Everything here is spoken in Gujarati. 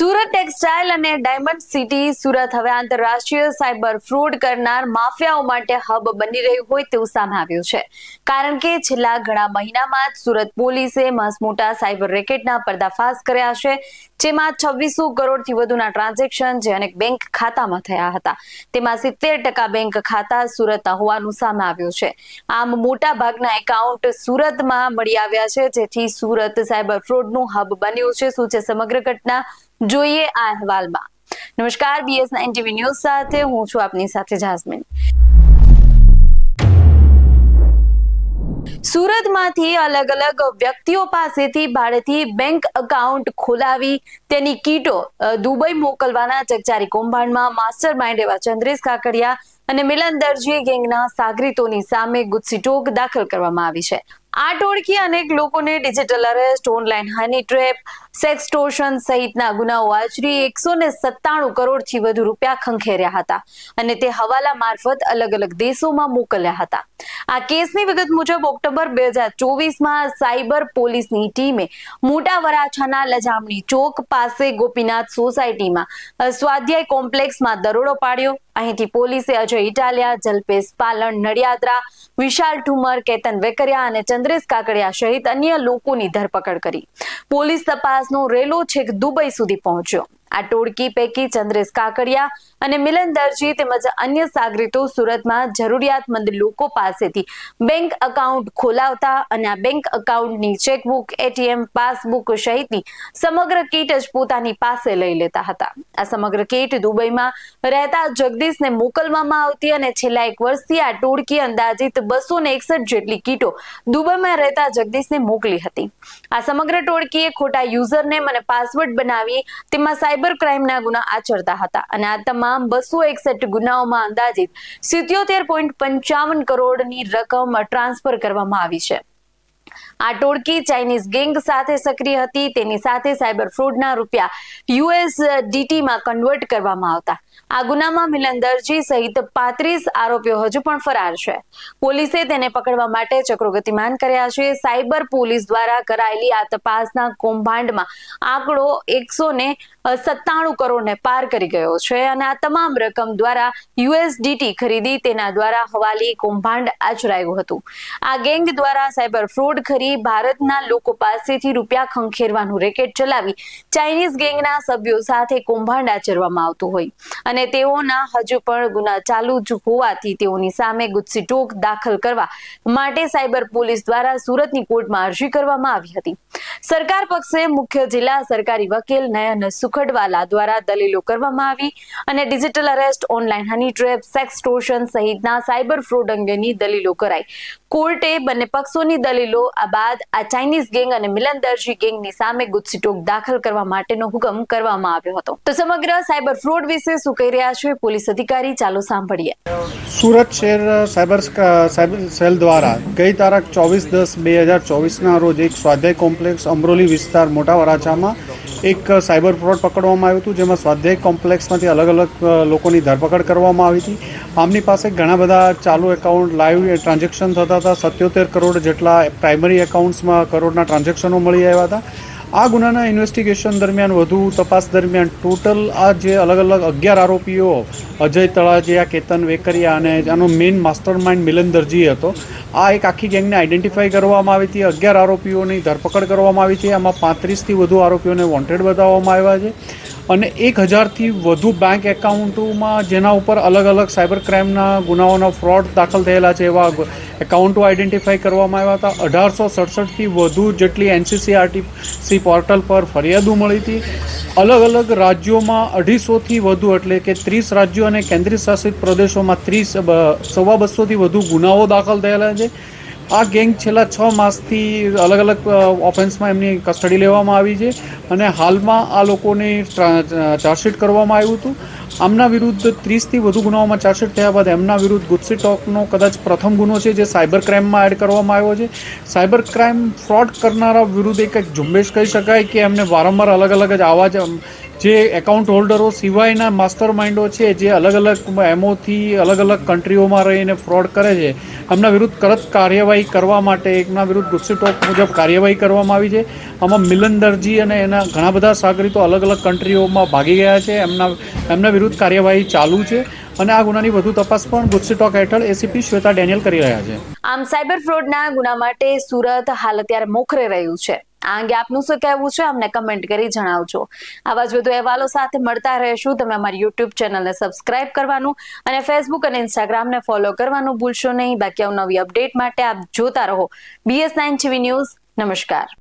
સુરત ટેક્સટાઇલ અને ડાયમંડ સિટી સુરત હવે આંતરરાષ્ટ્રીય સાયબર ફ્રોડ કરનાર માફિયાઓ માટે હબ બની રહ્યું હોય તેવું સામે આવ્યું છે. કારણ કે છેલ્લા ઘણા મહિનામાં જ સુરત પોલીસે મસમોટા સાયબર રેકેટના પર્દાફાશ કર્યા છે, જેમાં છવ્વીસો કરોડથી વધુના ટ્રાન્ઝેક્શન જે અનેક બેંક ખાતામાં થયા હતા. તેમાં સિત્તેર ટકા બેંક ખાતા સુરતના હોવાનું સામે આવ્યું છે. આમ મોટા ભાગના એકાઉન્ટ સુરતમાં મળી આવ્યા છે, જેથી સુરત સાયબર ફ્રોડનું હબ બન્યું છે, શું છે સમગ્ર ઘટના? જોઈએ આ અહેવાલમાં. નમસ્કાર બીએસ નાઇન ટીવી ન્યૂઝ સાથે હું છું આપની સાથે જાસ્મીન. સુરતમાંથી અલગ અલગ વ્યક્તિઓ પાસેથી ભાડેથી બેંક એકાઉન્ટ ખોલાવી તેની કીટો દુબઈ મોકલવાના ચકચારી કૌભાંડમાં માસ્ટર માઇન્ડ એવા ચંદ્રેશ કાકડિયા અને મિલન દરજી ગેંગના સાગરીતોની સામે ગુજસીટોક દાખલ કરવામાં આવી છે. આ ટોળકી અનેક લોકોને digital arrest online honey trap sextortion સહિતના ગુનાઓ આચરી એકસો ને સત્તાણું કરોડથી વધુ રૂપિયા ખંખેર્યા હતા અને તે હવાલા મારફત અલગ અલગ દેશોમાં મોકલ્યા હતા. આ કેસની વિગત મુજબ ઓક્ટોબર બે હજાર ચોવીસમાં સાયબર પોલીસની ટીમે મોટા વરાછાના લજામણી ચોક પાસે ગોપીનાથ સોસાયટીમાં સ્વાધ્યાય કોમ્પ્લેક્સમાં દરોડો પાડ્યો. અહીંથી પોલીસે અજય ઇટાલિયા, જલ્પેશ પાલણ, નડિયાદરા, વિશાલ ઠુમર, કેતન વેકરિયા અને ચંદ્રેશ કાકડિયા સહિત અન્ય લોકોની ધરપકડ કરી. પોલીસ તપાસનો રેલો છેક દુબઈ સુધી પહોંચ્યો. આ ટોળકી પૈકી ચંદ્રેશ કાકડિયા અને મિલન દરજી તેમજ અન્ય સાગરીતો સુરતમાં જરૂરિયાતમંદ લોકો પાસેથી બેંક એકાઉન્ટ ખોલાવતા અને આ બેંક એકાઉન્ટની ચેકબુક, એટીએમ, પાસબુક સહિતની સમગ્ર કીટ જ પોતાની પાસે લઈ લેતા હતા. આ સમગ્ર કીટ દુબઈમાં રહેતા જગદીશને મોકલવામાં આવતી અને છેલ્લા એક વર્ષથી આ ટોળકી અંદાજિત બસો ને એકસઠ જેટલી કીટો દુબઈમાં રહેતા જગદીશને મોકલી હતી. આ સમગ્ર ટોળકીએ ખોટા યુઝરનેમ અને પાસવર્ડ બનાવી તેમાં સાયબર ક્રાઇમના ગુના આચરતા હતા અને આ તમામ બસો એકસઠ ગુનાઓમાં અંદાજિત સિત્યોતેર પોઈન્ટ પંચાવન કરોડની રકમ ટ્રાન્સફર કરવામાં આવી છે. આ ટોળકી ચાઇનીઝ ગેંગ સાથે સક્રિય હતી. તેની સાથે સાયબર ફ્રોડના રૂપિયા યુએસડીટી માં કન્વર્ટ કરવામાં આવતા. આ ગુનામાં મિલન દરજી સહિત પાંત્રીસ આરોપીઓ હજુ પણ ફરાર છે. પોલીસે તેને પકડવા માટે ચક્રો ગતિમાન કર્યા છે. સાયબર પોલીસ દ્વારા કરાયેલી આ તપાસના કૌભાંડમાં આંકડો એકસો ને સત્તાણું કરોડને પાર કરી ગયો છે અને આ તમામ રકમ દ્વારા યુએસડીટી ખરીદી તેના દ્વારા હવાલી કૌભાંડ આચરાયું હતું. આ ગેંગ દ્વારા સાયબર ફ્રોડ કરી ભારતના લોકો પાસેથી રૂપિયા ખંખેરવાનું રેકેટ ચલાવી ચાઇનીઝ ગેંગના સભ્યો સાથે કૌભાંડ આચરવામાં આવતું હોય. અને તેઓના હજુ પણ ગુના ચાલુ જ હોવાથી તેઓની સામે ગુજસી ટોક દાખલ કરવા માટે સાયબર પોલીસ દ્વારા સુરતની કોર્ટમાં અરજી કરવામાં આવી હતી. સરકાર પક્ષે મુખ્ય જિલ્લા સરકારી વકીલ નયન સુખડવાલા દ્વારા દલીલો કરવામાં આવી અને digital arrest online honey trap sextortion સહિતના સાયબર ફ્રોડ અંગેની દલીલો કરાઈ. કોર્ટે બંને પક્ષોની દલીલો, આ બાદ આ ચાઇનીઝ ગેંગ અને મિલન દરજી ગેંગની સામે ગુજસીટોક દાખલ કરવા માટેનો હુકમ કરવામાં આવ્યો હતો. તો સમગ્ર સાયબર ફ્રોડ વિશે શું કહી રહ્યા છે પોલીસ અધિકારી? ચાલો સાંભળીએ. સુરત શહેર સાયબર સાયબર સેલ દ્વારા ગઈ તારીખ ચોવીસ દસ બે હજાર ચોવીસના રોજ એક સ્વાધ્યાય કોમ્પ્લેક્સ અમરોલી વિસ્તાર મોટા વરાછામાં એક સાયબર ફ્રોડ પકડવામાં આવ્યું હતું, જેમાં સ્વાધ્યાય કોમ્પ્લેક્સમાંથી અલગ અલગ લોકોની ધરપકડ કરવામાં આવી હતી. આમની પાસે ઘણા બધા ચાલુ એકાઉન્ટ લાઈવ ટ્રાન્ઝેક્શન થતા હતા. સત્યોતેર કરોડ જેટલા પ્રાઇમરી એકાઉન્ટ્સમાં કરોડના ટ્રાન્ઝેક્શનો મળી આવ્યા હતા. આ ગુનાના ઇન્વેસ્ટિગેશન દરમિયાન વધુ તપાસ દરમિયાન ટોટલ આ જે અલગ અલગ અગિયાર આરોપીઓ, અજય તળાજિયા, કેતન વેકરિયા અને આનો main mastermind Milan Darji હતો. આ એક આખી ગેંગને આઈડેન્ટિફાઈ કરવામાં આવી હતી. અગિયાર આરોપીઓની ધરપકડ કરવામાં આવી છે. આમાં પાંત્રીસથી વધુ આરોપીઓને વોન્ટેડ બતાવવામાં આવ્યા છે. અને એક હજારથી વધુ બેંક એકાઉન્ટોમાં જેના ઉપર અલગ અલગ સાયબર ક્રાઇમના ગુનાઓના ફ્રોડ દાખલ થયેલા છે એવા એકાઉન્ટો આઈડેન્ટિફાઈ કરવામાં આવ્યા હતા. અઢારસો સડસઠથી વધુ જેટલી એનસીસીઆરટીસી પોર્ટલ પર ફરિયાદો મળી હતી. અલગ અલગ રાજ્યોમાં અઢીસોથી વધુ એટલે કે ત્રીસ રાજ્યો અને કેન્દ્રીય શાસિત પ્રદેશોમાં ત્રીસ સવા બસોથી વધુ ગુનાઓ દાખલ થયેલા છે. આ ગેંગ છેલ્લા છ માસથી અલગ અલગ ઓફેન્સમાં એમની કસ્ટડી લેવામાં આવી છે અને હાલમાં આ લોકોની ચાર્જશીટ કરવામાં આવ્યું હતું. આમના વિરુદ્ધ ત્રીસથી વધુ ગુનાઓમાં ચાર્જશીટ થયા બાદ એમના વિરુદ્ધ ગુસ્સી ટોકનો કદાચ પ્રથમ ગુનો છે જે સાયબર ક્રાઇમમાં એડ કરવામાં આવ્યો છે. સાયબર ક્રાઇમ ફ્રોડ કરનારા વિરુદ્ધ એક ઝુંબેશ કહી શકાય કે એમને વારંવાર અલગ અલગ જ આવા જ જે એકાઉન્ટ હોલ્ડરો સિવાયના માસ્ટર માઇન્ડો છે, જે અલગ અલગ એમઓથી અલગ અલગ કન્ટ્રીઓમાં રહીને ફ્રોડ કરે છે, એમના વિરુદ્ધ તરત કાર્યવાહી કરવા માટે, એમના વિરુદ્ધ ગુસ્સેટોક મુજબ કાર્યવાહી કરવામાં આવી છે. આમાં મિલન દરજી અને એના ઘણા બધા સાગરીતો અલગ અલગ કન્ટ્રીઓમાં ભાગી ગયા છે. એમના એમના વિરુદ્ધ કાર્યવાહી ચાલુ છે અને આ ગુનાની વધુ તપાસ પણ ગુસ્સેટોક હેઠળ એસીપી શ્વેતા ડેનિયલ કરી રહ્યા છે. આમ સાયબર ફ્રોડના ગુના માટે સુરત હાલ અત્યારે મોખરે રહ્યું છે. આ અંગે આપનું શું કહેવું છે અમને કમેન્ટ કરી જણાવજો. આવા જ વધુ અહેવાલો સાથે મળતા રહેશું. તમે અમારી યુટ્યુબ ચેનલને સબસ્ક્રાઇબ કરવાનું અને ફેસબુક અને ઇન્સ્ટાગ્રામને ફોલો કરવાનું ભૂલશો નહીં. બાકી નવી અપડેટ માટે આપ જોતા રહો. બીએસ નાઇન ટીવી ન્યૂઝ નમસ્કાર.